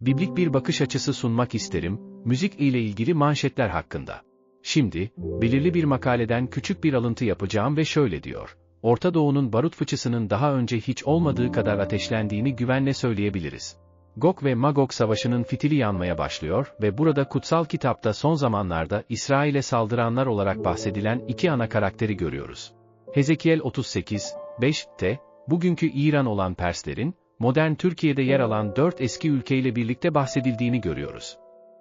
Biblik bir bakış açısı sunmak isterim, müzik ile ilgili manşetler hakkında. Şimdi, belirli bir makaleden küçük bir alıntı yapacağım ve şöyle diyor. Orta Doğu'nun barut fıçısının daha önce hiç olmadığı kadar ateşlendiğini güvenle söyleyebiliriz. Gog ve Magog savaşının fitili yanmaya başlıyor ve burada kutsal kitapta son zamanlarda İsrail'e saldıranlar olarak bahsedilen iki ana karakteri görüyoruz. Hezekiel 38, 5'te, bugünkü İran olan Perslerin, modern Türkiye'de yer alan dört eski ülkeyle birlikte bahsedildiğini görüyoruz.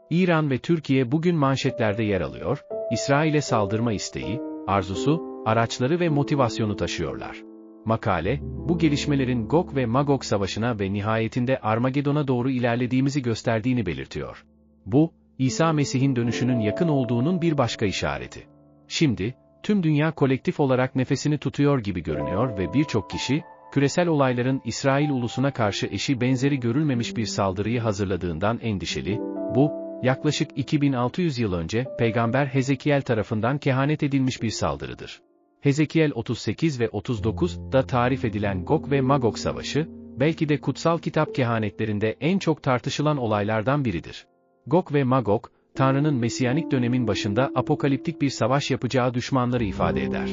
İran ve Türkiye bugün manşetlerde yer alıyor, İsrail'e saldırma isteği, arzusu, araçları ve motivasyonu taşıyorlar. Makale, bu gelişmelerin Gog ve Magog savaşına ve nihayetinde Armagedon'a doğru ilerlediğimizi gösterdiğini belirtiyor. Bu, İsa Mesih'in dönüşünün yakın olduğunun bir başka işareti. Şimdi, tüm dünya kolektif olarak nefesini tutuyor gibi görünüyor ve birçok kişi, küresel olayların İsrail ulusuna karşı eşi benzeri görülmemiş bir saldırıyı hazırladığından endişeli, bu, yaklaşık 2600 yıl önce Peygamber Hezekiel tarafından kehanet edilmiş bir saldırıdır. Hezekiel 38 ve 39'da tarif edilen Gog ve Magog savaşı, belki de kutsal kitap kehanetlerinde en çok tartışılan olaylardan biridir. Gog ve Magog, Tanrı'nın Mesiyanik dönemin başında apokaliptik bir savaş yapacağı düşmanları ifade eder.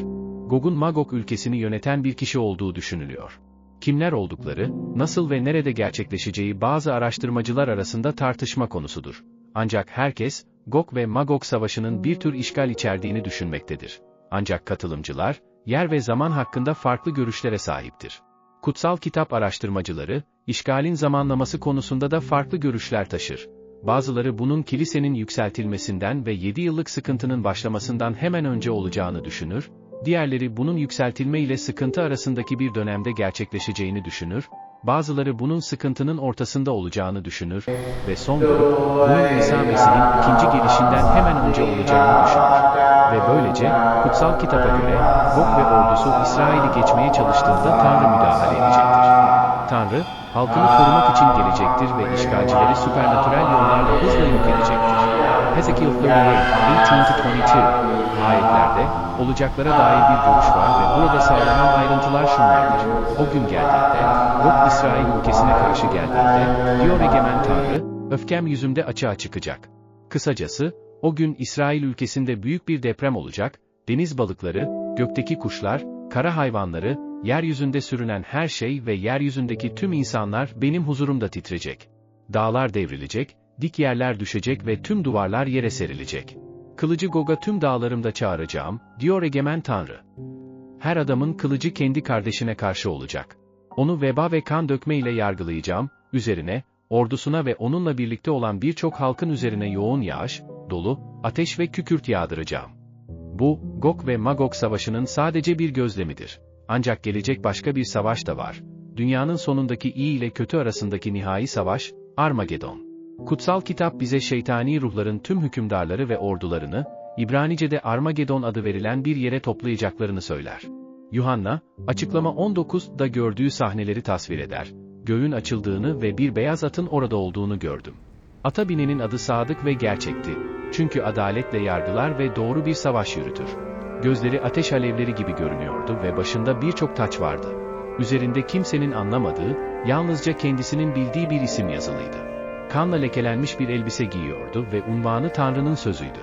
Gog'un Magog ülkesini yöneten bir kişi olduğu düşünülüyor. Kimler oldukları, nasıl ve nerede gerçekleşeceği bazı araştırmacılar arasında tartışma konusudur. Ancak herkes, Gog ve Magog savaşının bir tür işgal içerdiğini düşünmektedir. Ancak katılımcılar, yer ve zaman hakkında farklı görüşlere sahiptir. Kutsal kitap araştırmacıları, işgalin zamanlaması konusunda da farklı görüşler taşır. Bazıları bunun kilisenin yükseltilmesinden ve 7 yıllık sıkıntının başlamasından hemen önce olacağını düşünür, diğerleri bunun yükseltilme ile sıkıntı arasındaki bir dönemde gerçekleşeceğini düşünür, bazıları bunun sıkıntının ortasında olacağını düşünür ve son grup, bunun İsa Mesih'in ikinci gelişinden hemen önce olacağını düşünür. Ve böylece, kutsal kitapa göre, Gog ve ordusu İsrail'i geçmeye çalıştığında Tanrı müdahale edecektir. Tanrı, halkını korumak için gelecektir ve işgalcileri süpernatürel yollarla hızla yok edecektir. Hezekiel 38, 18-22 ayetlerde, olacaklara dair bir görüş var ve burada sağlanan ayrıntılar şunlardır. O gün geldiğinde, Gog İsrail ülkesine karşı geldiğinde, diyor egemen Tanrı, öfkem yüzümde açığa çıkacak. Kısacası, o gün İsrail ülkesinde büyük bir deprem olacak, deniz balıkları, gökteki kuşlar, kara hayvanları, yeryüzünde sürünen her şey ve yeryüzündeki tüm insanlar benim huzurumda titrecek. Dağlar devrilecek, dik yerler düşecek ve tüm duvarlar yere serilecek. Kılıcı Gog'a tüm dağlarımda çağıracağım, diyor egemen Tanrı. Her adamın kılıcı kendi kardeşine karşı olacak. Onu veba ve kan dökme ile yargılayacağım, üzerine, ordusuna ve onunla birlikte olan birçok halkın üzerine yoğun yağış, dolu, ateş ve kükürt yağdıracağım. Bu, Gog ve Magog savaşının sadece bir gözlemidir. Ancak gelecek başka bir savaş da var. Dünyanın sonundaki iyi ile kötü arasındaki nihai savaş, Armagedon. Kutsal kitap bize şeytani ruhların tüm hükümdarları ve ordularını, İbranice'de Armagedon adı verilen bir yere toplayacaklarını söyler. Yuhanna, açıklama 19'da gördüğü sahneleri tasvir eder. Göğün açıldığını ve bir beyaz atın orada olduğunu gördüm. Ata binenin adı sadık ve gerçekti. Çünkü adaletle yargılar ve doğru bir savaş yürütür. Gözleri ateş alevleri gibi görünüyordu ve başında birçok taç vardı. Üzerinde kimsenin anlamadığı, yalnızca kendisinin bildiği bir isim yazılıydı. Kanla lekelenmiş bir elbise giyiyordu ve unvanı Tanrı'nın sözüydü.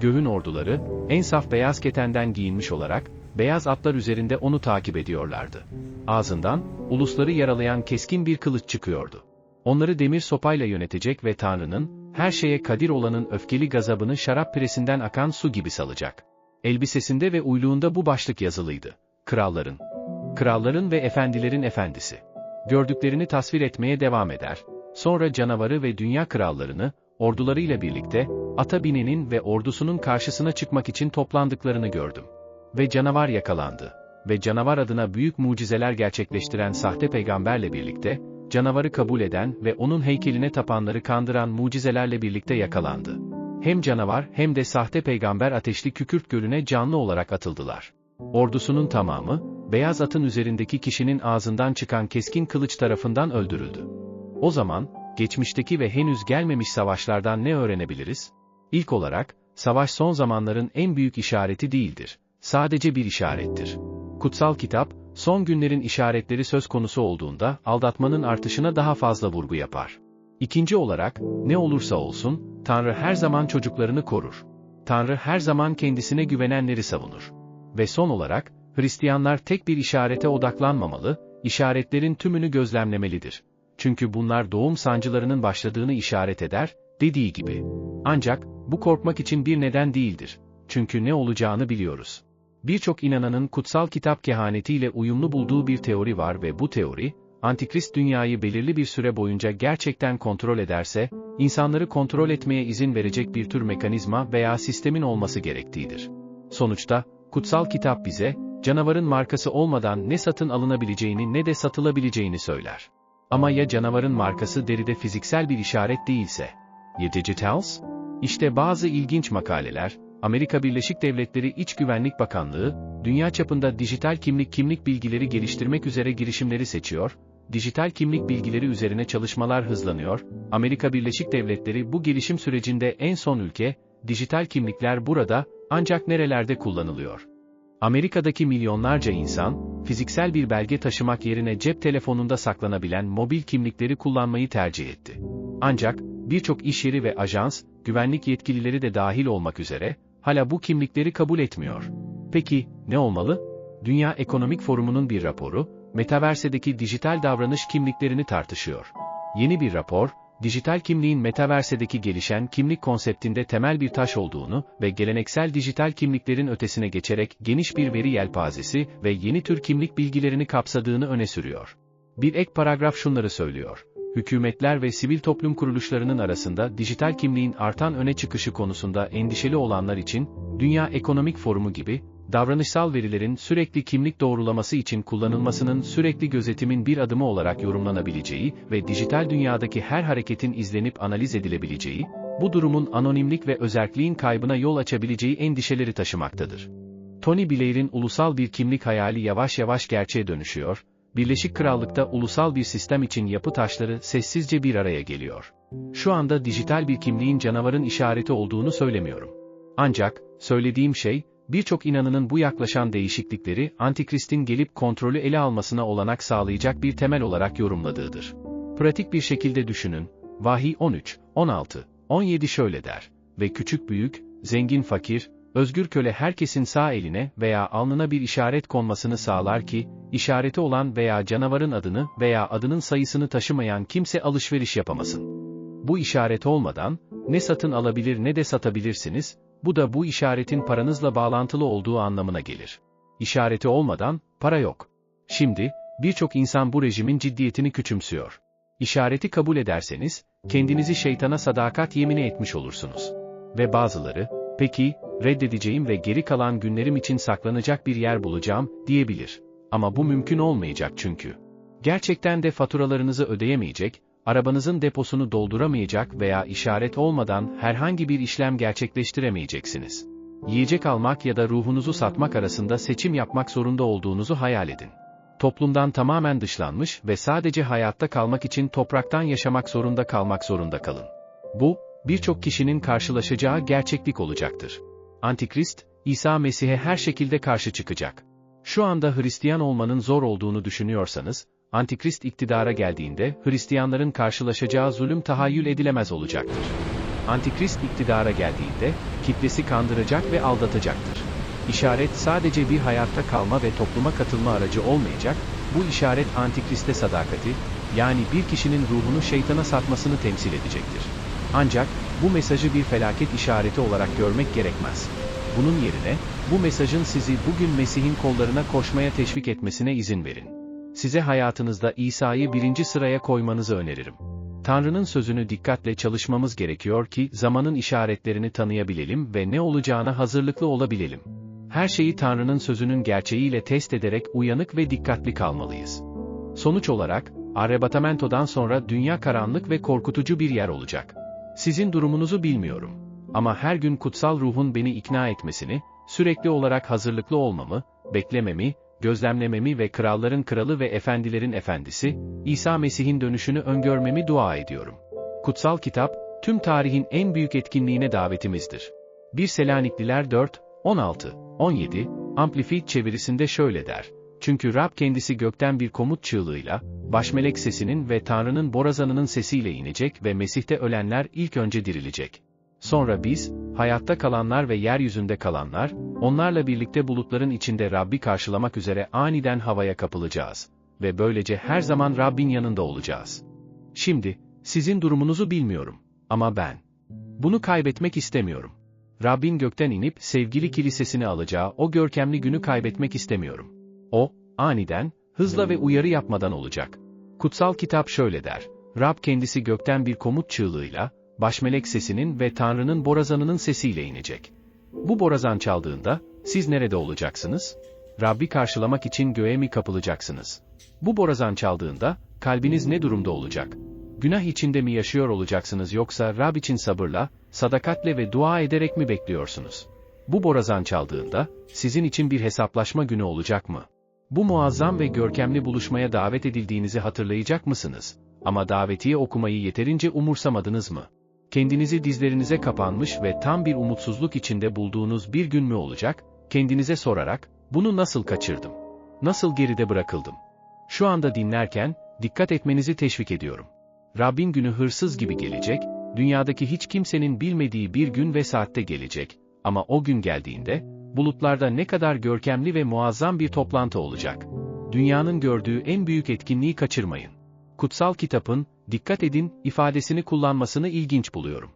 Göğün orduları, en saf beyaz ketenden giyinmiş olarak, beyaz atlar üzerinde onu takip ediyorlardı. Ağzından, ulusları yaralayan keskin bir kılıç çıkıyordu. Onları demir sopayla yönetecek ve Tanrı'nın, her şeye kadir olanın öfkeli gazabını şarap piresinden akan su gibi salacak. Elbisesinde ve uyluğunda bu başlık yazılıydı. Kralların. Kralların ve efendilerin efendisi. Gördüklerini tasvir etmeye devam eder. Sonra canavarı ve dünya krallarını, ordularıyla birlikte, ata binenin ve ordusunun karşısına çıkmak için toplandıklarını gördüm. Ve canavar yakalandı. Ve canavar adına büyük mucizeler gerçekleştiren sahte peygamberle birlikte, canavarı kabul eden ve onun heykeline tapanları kandıran mucizelerle birlikte yakalandı. Hem canavar hem de sahte peygamber ateşli kükürt gölüne canlı olarak atıldılar. Ordusunun tamamı, beyaz atın üzerindeki kişinin ağzından çıkan keskin kılıç tarafından öldürüldü. O zaman, geçmişteki ve henüz gelmemiş savaşlardan ne öğrenebiliriz? İlk olarak, savaş son zamanların en büyük işareti değildir. Sadece bir işarettir. Kutsal kitap, son günlerin işaretleri söz konusu olduğunda aldatmanın artışına daha fazla vurgu yapar. İkinci olarak, ne olursa olsun, Tanrı her zaman çocuklarını korur. Tanrı her zaman kendisine güvenenleri savunur. Ve son olarak, Hristiyanlar tek bir işarete odaklanmamalı, işaretlerin tümünü gözlemlemelidir. Çünkü bunlar doğum sancılarının başladığını işaret eder, dediği gibi. Ancak, bu korkmak için bir neden değildir. Çünkü ne olacağını biliyoruz. Birçok inananın kutsal kitap kehanetiyle uyumlu bulduğu bir teori var ve bu teori, Antikrist dünyayı belirli bir süre boyunca gerçekten kontrol ederse, insanları kontrol etmeye izin verecek bir tür mekanizma veya sistemin olması gerektiğidir. Sonuçta, kutsal kitap bize, canavarın markası olmadan ne satın alınabileceğini ne de satılabileceğini söyler. Ama ya canavarın markası deride fiziksel bir işaret değilse? Digitals? İşte bazı ilginç makaleler, Amerika Birleşik Devletleri İç Güvenlik Bakanlığı, dünya çapında dijital kimlik kimlik bilgileri geliştirmek üzere girişimleri seçiyor, dijital kimlik bilgileri üzerine çalışmalar hızlanıyor, Amerika Birleşik Devletleri bu gelişim sürecinde en son ülke, dijital kimlikler burada, ancak nerelerde kullanılıyor? Amerika'daki milyonlarca insan, fiziksel bir belge taşımak yerine cep telefonunda saklanabilen mobil kimlikleri kullanmayı tercih etti. Ancak, birçok iş yeri ve ajans, güvenlik yetkilileri de dahil olmak üzere, hala bu kimlikleri kabul etmiyor. Peki, ne olmalı? Dünya Ekonomik Forumu'nun bir raporu, Metaverse'deki dijital davranış kimliklerini tartışıyor. Yeni bir rapor, dijital kimliğin Metaverse'deki gelişen kimlik konseptinde temel bir taş olduğunu ve geleneksel dijital kimliklerin ötesine geçerek geniş bir veri yelpazesi ve yeni tür kimlik bilgilerini kapsadığını öne sürüyor. Bir ek paragraf şunları söylüyor. Hükümetler ve sivil toplum kuruluşlarının arasında dijital kimliğin artan öne çıkışı konusunda endişeli olanlar için, Dünya Ekonomik Forumu gibi, davranışsal verilerin sürekli kimlik doğrulaması için kullanılmasının sürekli gözetimin bir adımı olarak yorumlanabileceği ve dijital dünyadaki her hareketin izlenip analiz edilebileceği, bu durumun anonimlik ve özerkliğin kaybına yol açabileceği endişeleri taşımaktadır. Tony Blair'in ulusal bir kimlik hayali yavaş yavaş gerçeğe dönüşüyor, Birleşik Krallık'ta ulusal bir sistem için yapı taşları sessizce bir araya geliyor. Şu anda dijital bir kimliğin canavarın işareti olduğunu söylemiyorum. Ancak, söylediğim şey, birçok inanının bu yaklaşan değişiklikleri Antikrist'in gelip kontrolü ele almasına olanak sağlayacak bir temel olarak yorumladığıdır. Pratik bir şekilde düşünün, Vahiy 13, 16, 17 şöyle der, ve küçük büyük, zengin fakir, özgür köle herkesin sağ eline veya alnına bir işaret konmasını sağlar ki, işareti olan veya canavarın adını veya adının sayısını taşımayan kimse alışveriş yapamasın. Bu işaret olmadan, ne satın alabilir ne de satabilirsiniz, bu da bu işaretin paranızla bağlantılı olduğu anlamına gelir. İşareti olmadan, para yok. Şimdi, birçok insan bu rejimin ciddiyetini küçümsüyor. İşareti kabul ederseniz, kendinizi şeytana sadakat yemini etmiş olursunuz. Ve bazıları, peki, reddedeceğim ve geri kalan günlerim için saklanacak bir yer bulacağım, diyebilir. Ama bu mümkün olmayacak çünkü. Gerçekten de faturalarınızı ödeyemeyecek, arabanızın deposunu dolduramayacak veya işaret olmadan herhangi bir işlem gerçekleştiremeyeceksiniz. Yiyecek almak ya da ruhunuzu satmak arasında seçim yapmak zorunda olduğunuzu hayal edin. Toplumdan tamamen dışlanmış ve sadece hayatta kalmak için topraktan yaşamak zorunda kalmak zorunda kalın. Bu, birçok kişinin karşılaşacağı gerçeklik olacaktır. Antikrist, İsa Mesih'e her şekilde karşı çıkacak. Şu anda Hristiyan olmanın zor olduğunu düşünüyorsanız, Antikrist iktidara geldiğinde Hristiyanların karşılaşacağı zulüm tahayyül edilemez olacaktır. Antikrist iktidara geldiğinde, kitlesi kandıracak ve aldatacaktır. İşaret sadece bir hayatta kalma ve topluma katılma aracı olmayacak, bu işaret Antikrist'e sadakati, yani bir kişinin ruhunu şeytana satmasını temsil edecektir. Ancak, bu mesajı bir felaket işareti olarak görmek gerekmez. Bunun yerine, bu mesajın sizi bugün Mesih'in kollarına koşmaya teşvik etmesine izin verin. Size hayatınızda İsa'yı birinci sıraya koymanızı öneririm. Tanrı'nın sözünü dikkatle çalışmamız gerekiyor ki zamanın işaretlerini tanıyabilelim ve ne olacağına hazırlıklı olabilelim. Her şeyi Tanrı'nın sözünün gerçeğiyle test ederek uyanık ve dikkatli kalmalıyız. Sonuç olarak, arrebatamentodan sonra dünya karanlık ve korkutucu bir yer olacak. Sizin durumunuzu bilmiyorum. Ama her gün kutsal ruhun beni ikna etmesini, sürekli olarak hazırlıklı olmamı, beklememi, gözlemlememi ve kralların kralı ve efendilerin efendisi, İsa Mesih'in dönüşünü öngörmemi dua ediyorum. Kutsal kitap, tüm tarihin en büyük etkinliğine davetimizdir. 1 Selanikliler 4, 16, 17, Amplified çevirisinde şöyle der. Çünkü Rab kendisi gökten bir komut çığlığıyla, başmelek sesinin ve Tanrı'nın borazanının sesiyle inecek ve Mesih'te ölenler ilk önce dirilecek. Sonra biz, hayatta kalanlar ve yeryüzünde kalanlar, onlarla birlikte bulutların içinde Rabbi karşılamak üzere aniden havaya kapılacağız. Ve böylece her zaman Rabbin yanında olacağız. Şimdi, sizin durumunuzu bilmiyorum. Ama ben. Bunu kaybetmek istemiyorum. Rabbin gökten inip sevgili kilisesini alacağı o görkemli günü kaybetmek istemiyorum. O, aniden, hızla ve uyarı yapmadan olacak. Kutsal kitap şöyle der. Rab kendisi gökten bir komut çığlığıyla, başmelek sesinin ve Tanrı'nın borazanının sesiyle inecek. Bu borazan çaldığında, siz nerede olacaksınız? Rabbi karşılamak için göğe mi kapılacaksınız? Bu borazan çaldığında, kalbiniz ne durumda olacak? Günah içinde mi yaşıyor olacaksınız yoksa Rab için sabırla, sadakatle ve dua ederek mi bekliyorsunuz? Bu borazan çaldığında, sizin için bir hesaplaşma günü olacak mı? Bu muazzam ve görkemli buluşmaya davet edildiğinizi hatırlayacak mısınız? Ama davetiye okumayı yeterince umursamadınız mı? Kendinizi dizlerinize kapanmış ve tam bir umutsuzluk içinde bulduğunuz bir gün mü olacak, kendinize sorarak, bunu nasıl kaçırdım? Nasıl geride bırakıldım? Şu anda dinlerken, dikkat etmenizi teşvik ediyorum. Rabbin günü hırsız gibi gelecek, dünyadaki hiç kimsenin bilmediği bir gün ve saatte gelecek, ama o gün geldiğinde, bulutlarda ne kadar görkemli ve muazzam bir toplantı olacak. Dünyanın gördüğü en büyük etkinliği kaçırmayın. Kutsal kitapın, dikkat edin, ifadesini kullanmasını ilginç buluyorum.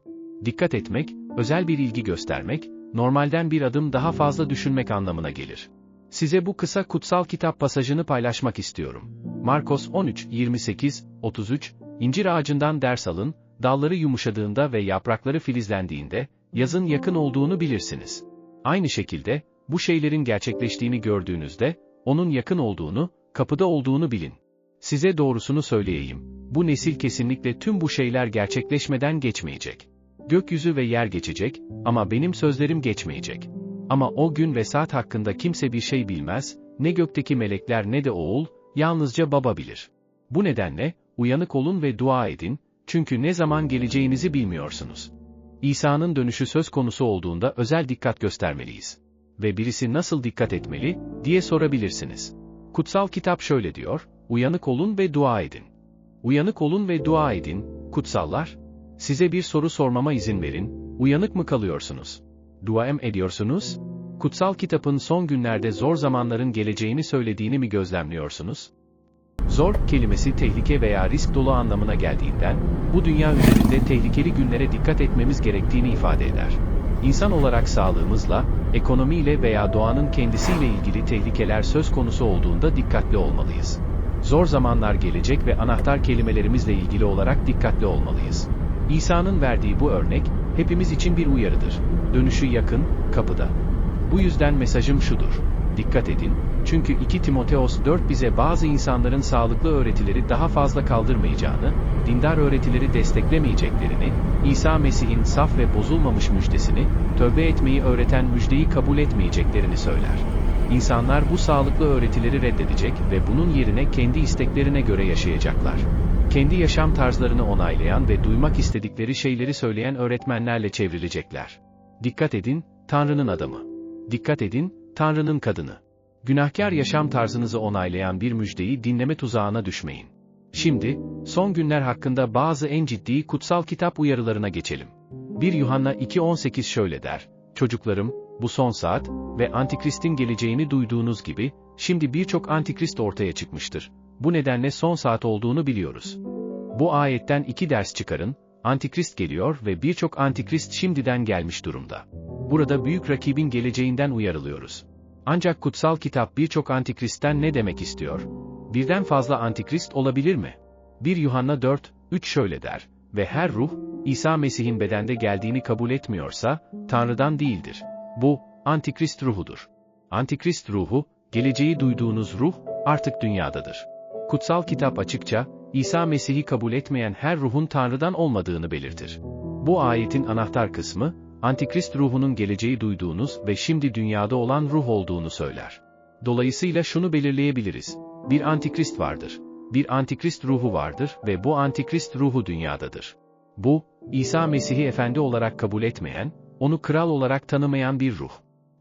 Dikkat etmek, özel bir ilgi göstermek, normalden bir adım daha fazla düşünmek anlamına gelir. Size bu kısa kutsal kitap pasajını paylaşmak istiyorum. Markos 13, 28, 33, İncir ağacından ders alın, dalları yumuşadığında ve yaprakları filizlendiğinde, yazın yakın olduğunu bilirsiniz. Aynı şekilde, bu şeylerin gerçekleştiğini gördüğünüzde, onun yakın olduğunu, kapıda olduğunu bilin. Size doğrusunu söyleyeyim, bu nesil kesinlikle tüm bu şeyler gerçekleşmeden geçmeyecek. Gökyüzü ve yer geçecek, ama benim sözlerim geçmeyecek. Ama o gün ve saat hakkında kimse bir şey bilmez, ne gökteki melekler ne de oğul, yalnızca baba bilir. Bu nedenle, uyanık olun ve dua edin, çünkü ne zaman geleceğinizi bilmiyorsunuz. İsa'nın dönüşü söz konusu olduğunda özel dikkat göstermeliyiz. Ve birisi nasıl dikkat etmeli, diye sorabilirsiniz. Kutsal kitap şöyle diyor, uyanık olun ve dua edin. Uyanık olun ve dua edin, kutsallar. Size bir soru sormama izin verin, uyanık mı kalıyorsunuz? Dua mı ediyorsunuz? Kutsal kitapın son günlerde zor zamanların geleceğini söylediğini mi gözlemliyorsunuz? Zor kelimesi tehlike veya risk dolu anlamına geldiğinden, bu dünya üzerinde tehlikeli günlere dikkat etmemiz gerektiğini ifade eder. İnsan olarak sağlığımızla, ekonomiyle veya doğanın kendisiyle ilgili tehlikeler söz konusu olduğunda dikkatli olmalıyız. Zor zamanlar gelecek ve anahtar kelimelerimizle ilgili olarak dikkatli olmalıyız. İsa'nın verdiği bu örnek, hepimiz için bir uyarıdır. Dönüşü yakın, kapıda. Bu yüzden mesajım şudur. Dikkat edin, çünkü 2 Timoteos 4 bize bazı insanların sağlıklı öğretileri daha fazla kaldırmayacağını, dindar öğretileri desteklemeyeceklerini, İsa Mesih'in saf ve bozulmamış müjdesini, tövbe etmeyi öğreten müjdeyi kabul etmeyeceklerini söyler. İnsanlar bu sağlıklı öğretileri reddedecek ve bunun yerine kendi isteklerine göre yaşayacaklar. Kendi yaşam tarzlarını onaylayan ve duymak istedikleri şeyleri söyleyen öğretmenlerle çevrilecekler. Dikkat edin, Tanrı'nın adamı. Dikkat edin, Tanrı'nın kadını. Günahkar yaşam tarzınızı onaylayan bir müjdeyi dinleme tuzağına düşmeyin. Şimdi, son günler hakkında bazı en ciddi kutsal kitap uyarılarına geçelim. 1 Yuhanna 2.18 şöyle der, Çocuklarım, bu son saat ve Antikrist'in geleceğini duyduğunuz gibi, şimdi birçok Antikrist ortaya çıkmıştır. Bu nedenle son saat olduğunu biliyoruz. Bu ayetten iki ders çıkarın, Antikrist geliyor ve birçok Antikrist şimdiden gelmiş durumda. Burada büyük rakibin geleceğinden uyarılıyoruz. Ancak kutsal kitap birçok antikristten ne demek istiyor? Birden fazla antikrist olabilir mi? 1 Yuhanna 4, 3 şöyle der. Ve her ruh, İsa Mesih'in bedende geldiğini kabul etmiyorsa, Tanrı'dan değildir. Bu, antikrist ruhudur. Antikrist ruhu, geleceği duyduğunuz ruh, artık dünyadadır. Kutsal kitap açıkça, İsa Mesih'i kabul etmeyen her ruhun Tanrı'dan olmadığını belirtir. Bu ayetin anahtar kısmı, Antikrist ruhunun geleceği duyduğunuz ve şimdi dünyada olan ruh olduğunu söyler. Dolayısıyla şunu belirleyebiliriz. Bir antikrist vardır. Bir antikrist ruhu vardır ve bu antikrist ruhu dünyadadır. Bu, İsa Mesih'i efendi olarak kabul etmeyen, onu kral olarak tanımayan bir ruh.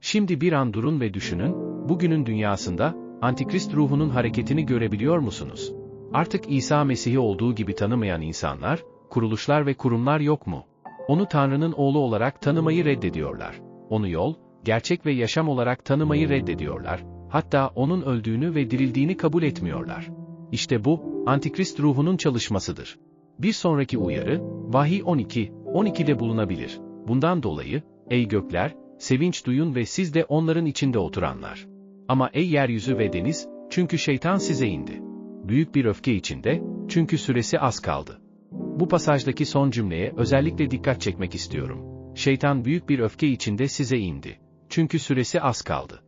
Şimdi bir an durun ve düşünün, bugünün dünyasında, Antikrist ruhunun hareketini görebiliyor musunuz? Artık İsa Mesih'i olduğu gibi tanımayan insanlar, kuruluşlar ve kurumlar yok mu? Onu Tanrı'nın oğlu olarak tanımayı reddediyorlar. Onu yol, gerçek ve yaşam olarak tanımayı reddediyorlar. Hatta onun öldüğünü ve dirildiğini kabul etmiyorlar. İşte bu, Antikrist ruhunun çalışmasıdır. Bir sonraki uyarı, Vahiy 12, 12'de bulunabilir. Bundan dolayı, ey gökler, sevinç duyun ve siz de onların içinde oturanlar. Ama ey yeryüzü ve deniz, çünkü şeytan size indi. Büyük bir öfke içinde, çünkü süresi az kaldı. Bu pasajdaki son cümleye özellikle dikkat çekmek istiyorum. Şeytan büyük bir öfke içinde size indi. Çünkü süresi az kaldı.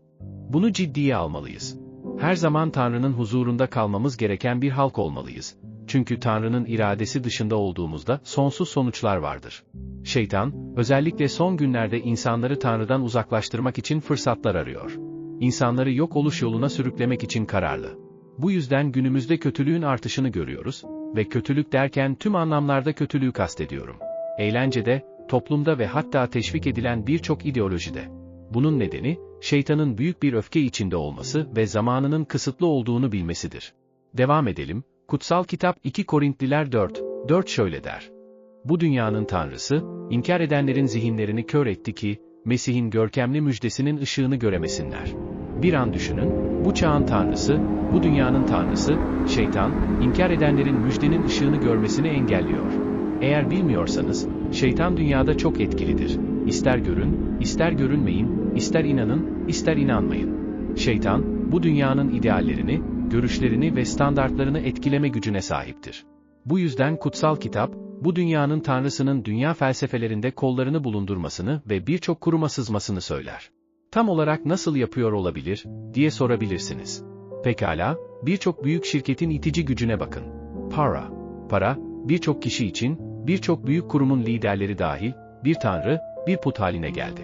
Bunu ciddiye almalıyız. Her zaman Tanrı'nın huzurunda kalmamız gereken bir halk olmalıyız. Çünkü Tanrı'nın iradesi dışında olduğumuzda sonsuz sonuçlar vardır. Şeytan, özellikle son günlerde insanları Tanrı'dan uzaklaştırmak için fırsatlar arıyor. İnsanları yok oluş yoluna sürüklemek için kararlı. Bu yüzden günümüzde kötülüğün artışını görüyoruz ve kötülük derken tüm anlamlarda kötülüğü kastediyorum. Eğlencede, toplumda ve hatta teşvik edilen birçok ideolojide. Bunun nedeni, şeytanın büyük bir öfke içinde olması ve zamanının kısıtlı olduğunu bilmesidir. Devam edelim, Kutsal Kitap 2 Korintliler 4, 4 şöyle der. Bu dünyanın tanrısı, inkar edenlerin zihinlerini kör etti ki, Mesih'in görkemli müjdesinin ışığını göremesinler. Bir an düşünün, bu çağın tanrısı, bu dünyanın tanrısı, şeytan, inkar edenlerin müjdenin ışığını görmesini engelliyor. Eğer bilmiyorsanız, şeytan dünyada çok etkilidir. İster görün, ister görünmeyin, ister inanın, ister inanmayın. Şeytan, bu dünyanın ideallerini, görüşlerini ve standartlarını etkileme gücüne sahiptir. Bu yüzden kutsal kitap, bu dünyanın tanrısının dünya felsefelerinde kollarını bulundurmasını ve birçok kuruma sızmasını söyler. Tam olarak nasıl yapıyor olabilir, diye sorabilirsiniz. Pekala, birçok büyük şirketin itici gücüne bakın. Para. Para, birçok kişi için, birçok büyük kurumun liderleri dahil, bir tanrı, bir put haline geldi.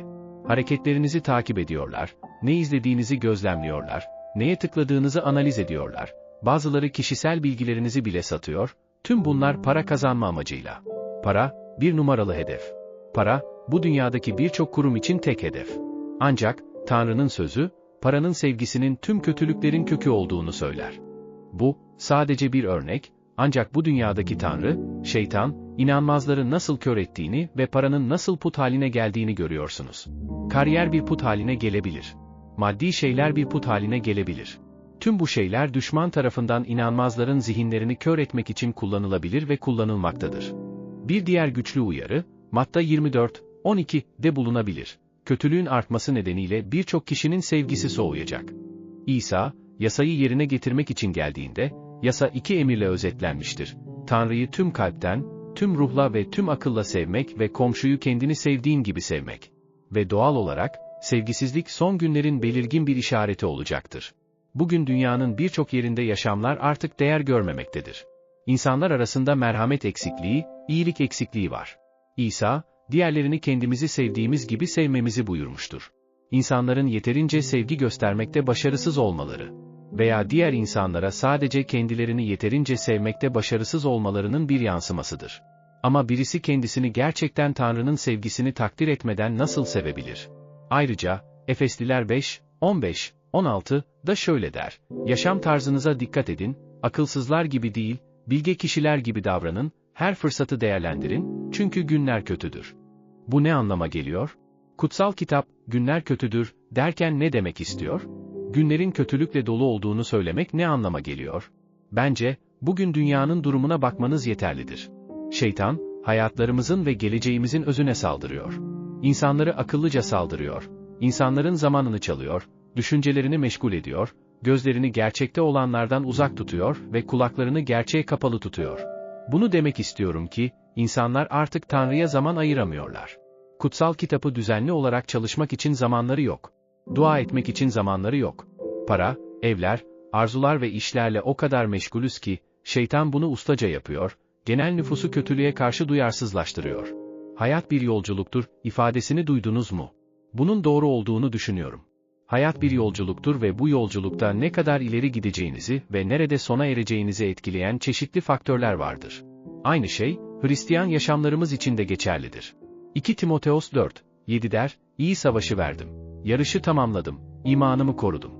Hareketlerinizi takip ediyorlar, ne izlediğinizi gözlemliyorlar, neye tıkladığınızı analiz ediyorlar, bazıları kişisel bilgilerinizi bile satıyor, tüm bunlar para kazanma amacıyla. Para, bir numaralı hedef. Para, bu dünyadaki birçok kurum için tek hedef. Ancak, Tanrı'nın sözü, paranın sevgisinin tüm kötülüklerin kökü olduğunu söyler. Bu, sadece bir örnek, ancak bu dünyadaki Tanrı, şeytan, inanmazları nasıl kör ettiğini ve paranın nasıl put haline geldiğini görüyorsunuz. Kariyer bir put haline gelebilir. Maddi şeyler bir put haline gelebilir. Tüm bu şeyler düşman tarafından inanmazların zihinlerini kör etmek için kullanılabilir ve kullanılmaktadır. Bir diğer güçlü uyarı, Matta 24, 12'de bulunabilir. Kötülüğün artması nedeniyle birçok kişinin sevgisi soğuyacak. İsa, yasayı yerine getirmek için geldiğinde, yasa iki emirle özetlenmiştir. Tanrı'yı tüm kalpten, tüm ruhla ve tüm akılla sevmek ve komşuyu kendini sevdiğin gibi sevmek. Ve doğal olarak, sevgisizlik son günlerin belirgin bir işareti olacaktır. Bugün dünyanın birçok yerinde yaşamlar artık değer görmemektedir. İnsanlar arasında merhamet eksikliği, iyilik eksikliği var. İsa, diğerlerini kendimizi sevdiğimiz gibi sevmemizi buyurmuştur. İnsanların yeterince sevgi göstermekte başarısız olmaları veya diğer insanlara sadece kendilerini yeterince sevmekte başarısız olmalarının bir yansımasıdır. Ama birisi kendisini gerçekten Tanrı'nın sevgisini takdir etmeden nasıl sevebilir? Ayrıca, Efesliler 5, 15, 16 da şöyle der. Yaşam tarzınıza dikkat edin, akılsızlar gibi değil, bilge kişiler gibi davranın, her fırsatı değerlendirin, çünkü günler kötüdür. Bu ne anlama geliyor? Kutsal kitap, günler kötüdür, derken ne demek istiyor? Günlerin kötülükle dolu olduğunu söylemek ne anlama geliyor? Bence, bugün dünyanın durumuna bakmanız yeterlidir. Şeytan, hayatlarımızın ve geleceğimizin özüne saldırıyor. İnsanları akıllıca saldırıyor. İnsanların zamanını çalıyor, düşüncelerini meşgul ediyor, gözlerini gerçekte olanlardan uzak tutuyor ve kulaklarını gerçeğe kapalı tutuyor. Bunu demek istiyorum ki, insanlar artık Tanrı'ya zaman ayıramıyorlar. Kutsal kitabı düzenli olarak çalışmak için zamanları yok. Dua etmek için zamanları yok. Para, evler, arzular ve işlerle o kadar meşgulüz ki, şeytan bunu ustaca yapıyor, genel nüfusu kötülüğe karşı duyarsızlaştırıyor. Hayat bir yolculuktur, ifadesini duydunuz mu? Bunun doğru olduğunu düşünüyorum. Hayat bir yolculuktur ve bu yolculukta ne kadar ileri gideceğinizi ve nerede sona ereceğinizi etkileyen çeşitli faktörler vardır. Aynı şey, Hristiyan yaşamlarımız için de geçerlidir. 2 Timoteos 4, 7 der, iyi savaşı verdim. Yarışı tamamladım, imanımı korudum.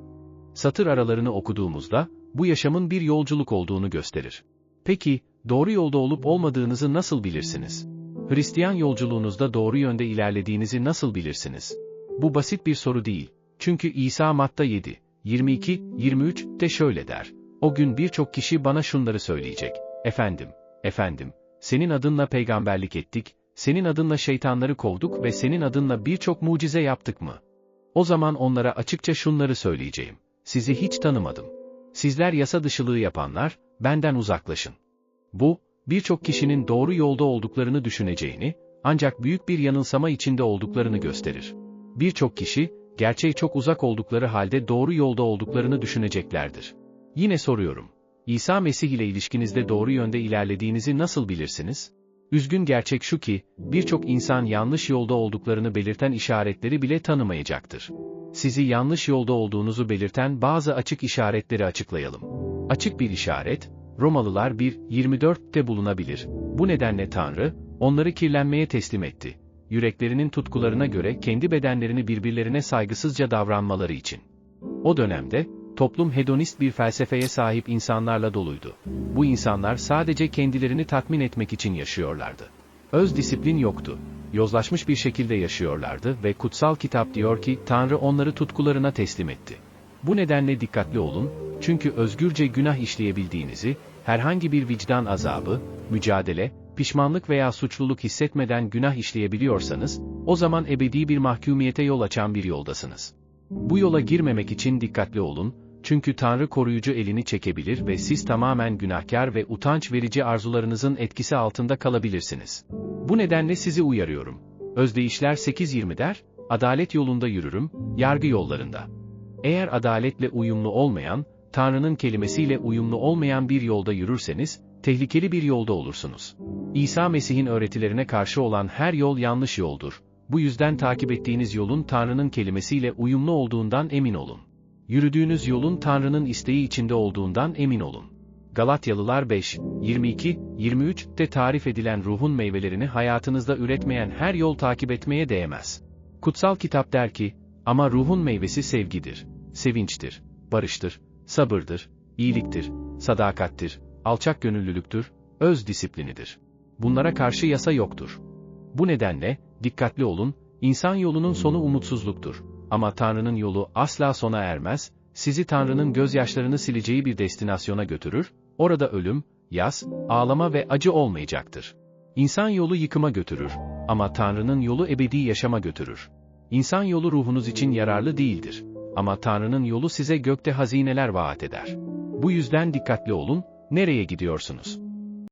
Satır aralarını okuduğumuzda, bu yaşamın bir yolculuk olduğunu gösterir. Peki, doğru yolda olup olmadığınızı nasıl bilirsiniz? Hristiyan yolculuğunuzda doğru yönde ilerlediğinizi nasıl bilirsiniz? Bu basit bir soru değil. Çünkü İsa Matta 7, 22, 23 de şöyle der. O gün birçok kişi bana şunları söyleyecek. Efendim, efendim, senin adınla peygamberlik ettik, senin adınla şeytanları kovduk ve senin adınla birçok mucize yaptık mı? O zaman onlara açıkça şunları söyleyeceğim. Sizi hiç tanımadım. Sizler yasa dışılığı yapanlar, benden uzaklaşın. Bu, birçok kişinin doğru yolda olduklarını düşüneceğini, ancak büyük bir yanılsama içinde olduklarını gösterir. Birçok kişi, gerçeğe çok uzak oldukları halde doğru yolda olduklarını düşüneceklerdir. Yine soruyorum. İsa Mesih ile ilişkinizde doğru yönde ilerlediğinizi nasıl bilirsiniz? Üzgün gerçek şu ki, birçok insan yanlış yolda olduklarını belirten işaretleri bile tanımayacaktır. Sizi yanlış yolda olduğunuzu belirten bazı açık işaretleri açıklayalım. Açık bir işaret, Romalılar 1.24'te bulunabilir. Bu nedenle Tanrı, onları kirlenmeye teslim etti. Yüreklerinin tutkularına göre kendi bedenlerini birbirlerine saygısızca davranmaları için. O dönemde, toplum hedonist bir felsefeye sahip insanlarla doluydu. Bu insanlar sadece kendilerini tatmin etmek için yaşıyorlardı. Öz disiplin yoktu. Yozlaşmış bir şekilde yaşıyorlardı ve kutsal kitap diyor ki Tanrı onları tutkularına teslim etti. Bu nedenle dikkatli olun, çünkü özgürce günah işleyebildiğinizi, herhangi bir vicdan azabı, mücadele, pişmanlık veya suçluluk hissetmeden günah işleyebiliyorsanız, o zaman ebedi bir mahkumiyete yol açan bir yoldasınız. Bu yola girmemek için dikkatli olun, çünkü Tanrı koruyucu elini çekebilir ve siz tamamen günahkar ve utanç verici arzularınızın etkisi altında kalabilirsiniz. Bu nedenle sizi uyarıyorum. Özdeyişler 8.20 der, adalet yolunda yürürüm, yargı yollarında. Eğer adaletle uyumlu olmayan, Tanrı'nın kelimesiyle uyumlu olmayan bir yolda yürürseniz, tehlikeli bir yolda olursunuz. İsa Mesih'in öğretilerine karşı olan her yol yanlış yoldur. Bu yüzden takip ettiğiniz yolun Tanrı'nın kelimesiyle uyumlu olduğundan emin olun. Yürüdüğünüz yolun Tanrı'nın isteği içinde olduğundan emin olun. Galatyalılar 5, 22, 23 de tarif edilen ruhun meyvelerini hayatınızda üretmeyen her yol takip etmeye değmez. Kutsal kitap der ki, ama ruhun meyvesi sevgidir, sevinçtir, barıştır, sabırdır, iyiliktir, sadakattir, alçak gönüllülüktür, öz disiplinidir. Bunlara karşı yasa yoktur. Bu nedenle, dikkatli olun, insan yolunun sonu umutsuzluktur. Ama Tanrı'nın yolu asla sona ermez, sizi Tanrı'nın gözyaşlarını sileceği bir destinasyona götürür, orada ölüm, yas, ağlama ve acı olmayacaktır. İnsan yolu yıkıma götürür, ama Tanrı'nın yolu ebedi yaşama götürür. İnsan yolu ruhunuz için yararlı değildir. Ama Tanrı'nın yolu size gökte hazineler vaat eder. Bu yüzden dikkatli olun, nereye gidiyorsunuz?